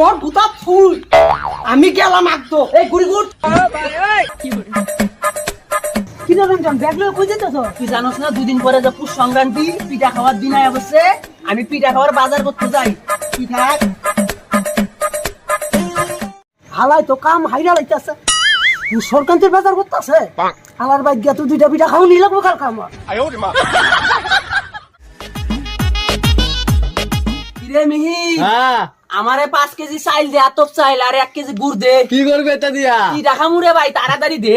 তোর ফুল। আমি গেলাম একদম এই গুড়ি গুড় কি রঞ্জন ব্যাগ লয়ে কই যেতেছ তুই। জানোস না দুদিন পরে যে পুষ সংক্রান্তি পিঠা খাওয়ার দিন আয় অবশ্যই আমি পিঠা খাওয়ার বাজার করতে যাই? তুই থাক হালাই তো কাম হাইরা লাইতাছে তুই সরকান্তের বাজার করতেছে হালার বাইক গিয়া তুই দুইটা পিঠা খাও নি লাগবো কার কাম আর। মিহি। হ্যাঁ। আমারে পাঁচ কেজি চাইল দে আতপ চাইল আর এক কেজি গুড় দে। কি করবে এটা দিয়া? কি দেখা মুরে ভাই তাড়াতাড়ি দে।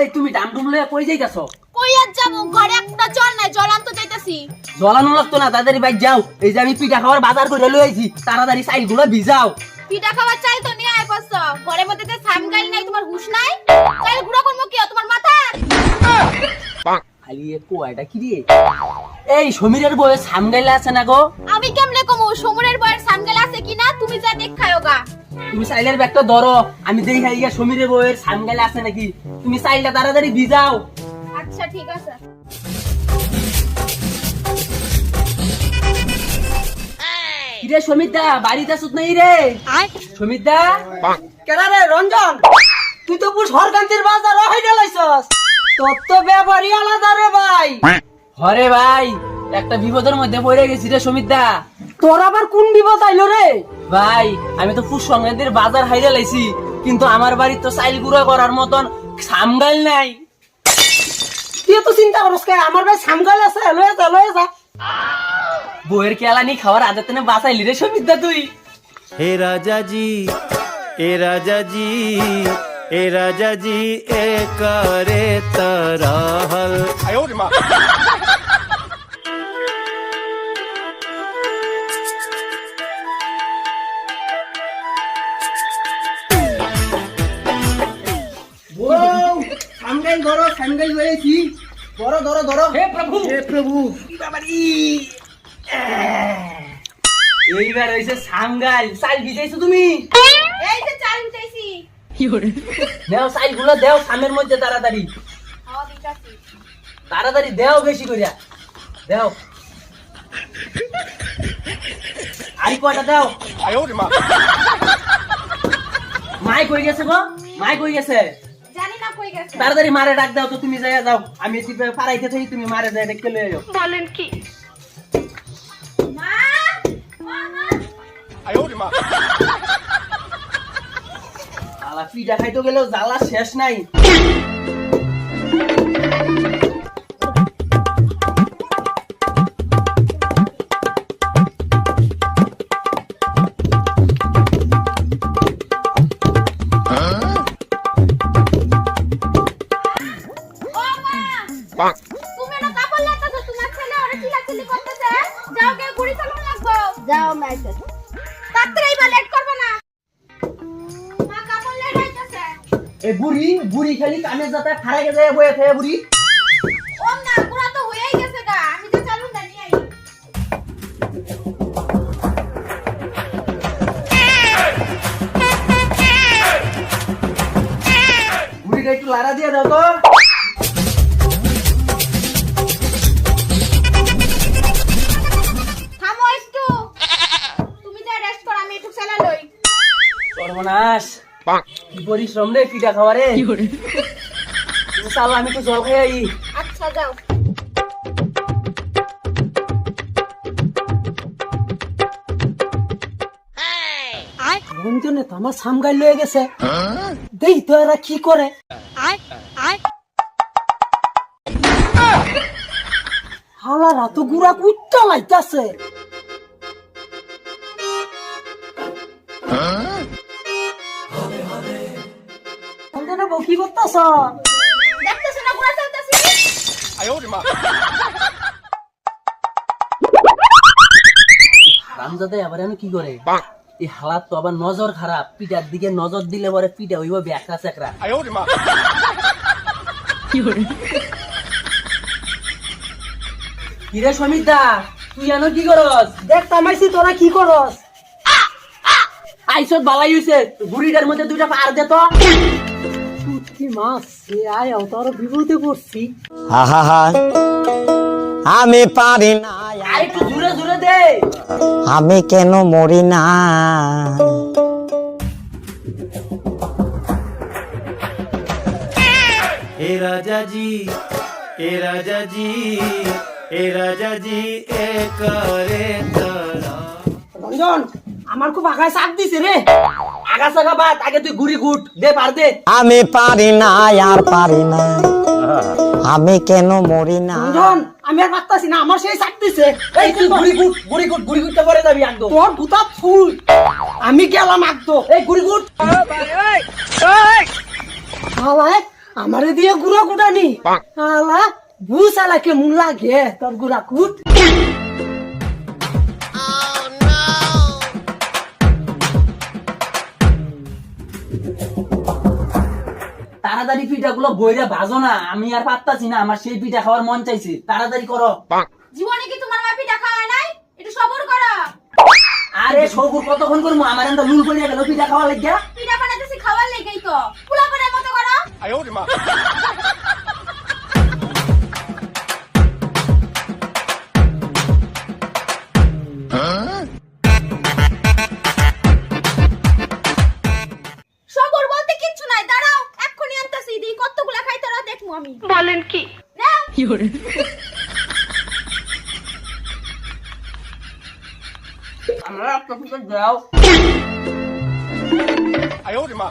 এই তুমি ডামডুম লয়ে কই যাইতাছ? কই আর যাব? ঘরে একটা জল নাই জল আনতে যাইতাছি। লাগতো না তাড়াতাড়ি বাইক যাও। এই যে আমি পিঠা খাওয়ার বাজার করে লই আইছি তাড়াতাড়ি চাইলগুলো ভিজাও। পিঠা খাওয়ার চাল তো নিয়ে আয় বস। ঘরের মধ্যে তো সাম গাইল নাই তোমার হুশ নাই? চাল গুঁড়ো করব কি তোমার মাথা খালি কোয়াটা কি রে? এই সমীরের বয়ে সামগাইলা আছে না গো? আমি কেমনে কমু সমুরের গাইল আছে কিনা তুমি যা দেখ খায়ো গা। তুমি চাইলের ব্যাগটা ধরো আমি দেখি সমীরের বউয়ের সামগাইলা আছে নাকি? তুমি চাইলটা তাড়াতাড়ি ভিজাও। আচ্ছা ঠিক আছে। কিরে দা বাড়িতে নাই রে। সমীর দা কেডা রে রঞ্জন? তুই তো পুরো সরকান্তের বাজার হাইরা লাইছস। তোর তো ব্যাপারই আলাদা রে ভাই। হরে ভাই একটা বিপদের মধ্যে পড়ে গেছি রে সমীর দা তোর আবার কোন বিপদ আইলো রে? ভাই আমি তো ফুস সংক্রান্তির বাজার হাইরা লাইছি কিন্তু আমার বাড়ির তো চাইল গুঁড়া করার মতন সামগাইল নাই। তুই তো চিন্তা করস কে? আমার ভাই সামগাল আছে লয়ে যা লয়ে যা। বইয়ের কেলানি খাওয়ার আদতে না বাঁচাইলি রে সমিতা তুই। হে রাজা জি এ রাজাজি এ রাজাজি এ করে তরহল সামগাই ধরো ধরো ধরো ধরো। হে প্রভু। হে প্রভু। বাবারি এইবার হইছে সামগাল চাইল ভিজাইছো তুমি? এই যে চাল উঠাইছি দেও চাইলগুলো দেও সামের মধ্যে তাড়াতাড়ি। দিতাছি তাড়াতাড়ি দেও বেশি করিয়া দেও। আরি কয়টা দেও? মাই কই গেছে গো মাই কই গেছে। জানি না কই গেছে। তাড়াতাড়ি মারে ডাক দাও তো তুমি যাইয়া যাও। আমি পারাইতে থাকি তুমি মারে যাই দেখতে লয়ে যাও মা মা। আলা পিঠা খাইতে গেলেও জ্বালা শেষ নাই। ও মা এ বুড়ি বুড়ি খালি কানে যাতে ফাড়াই গেছে বয়ে থাকে বুড়ি। ও না গুড়া তো হয়েই গেছে গা আমি তো চালুন না নিয়ে আই বুড়িটা একটু লাড়া দিয়ে দাও তো। থামো একটু। তুমি যা রেস্ট করো আমি একটু চালা লই। সর্বনাশ। কি পরিশ্রম রে পিঠা খাওয়ারে চাল আমি তো জল খাই আই আচ্ছা যাও। রঞ্জনে তো আমার সামগাল লয়ে গেছে। দেই তো এরা কি করে? হালারা তো গুড়া কুইটা লাইতাছে। বউ কি করতেছ? দেখতেছ না গুড়া চলতেছি। রামজাদা আবার আমি কি করে? এই হালাত তো আবার নজর খারাপ। পিঠার দিকে নজর দিলে পরে পিঠা হইব ব্যাকরা চেকরা কিরে? সমীর দা তুই জানো কি করস? দেখ তামাইছি তোরা কি করস? আইসত বালাই হইছে বুড়িটার মধ্যে দুইটা পার দে তো। মাছ? আয় বিপদে পড়ছি। আমি পারি না। একটু দূরে দূরে দে। আমি কেন মরি না? এ রাজা জি এ রাজা জি এ রাজা জি এ করে রঞ্জন আমার খুব আগায় চাপ দিছে রে। আগা সাগা বাদ আগে তুই গুড়ি গুট দে পার দে। আমি পারি না আর পারি না। আমি কেন মরি না? আমি আর পারতাছি না আমার সেই চাপ দিছে। এই তুই গুড়ি গুট গুড়ি গুট গুড়ি গুটটা পরে যাবি একদম তোর দুটা ফুল। আমি গেলাম একদম এই গুড়ি গুট। হালায় আমারে দিয়ে গুড়া কুটানি হালা বুস আলাকে মুন লাগে তোর গুড়া কুট তাড়াতাড়ি পিঠা গুলো বইরে ভাজো না আমি আর পাত্তাছি না আমার সেই পিঠা খাওয়ার মন চাইছে। তাড়াতাড়ি করো। জীবনে কি তোমার মা পিঠা খাওয়ায় নাই? একটু সবর করো। আরে সবুর কতক্ষণ করব? আমার এনটা লুল করিয়া গেল পিঠা খাওয়া লাগিয়া। পিঠা বানাইতেছি খাওয়ার লেগেই তো। পোলা বানায় মতো করো। সবর 有人。俺们俩可不个牛！哎呦我的妈！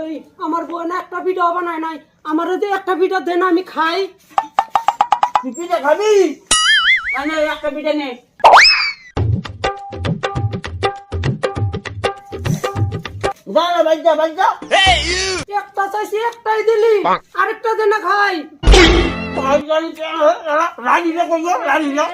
ওই আমার বোন একটা পিঠা বানায় নাই। আমার যদি একটা পিঠা দেন আমি খাই। পিঠা খাবি? একটা পিঠা নে। একটা চাইছি একটাই দিলি। আরেকটা দে খাই। রাজি না রাজি না।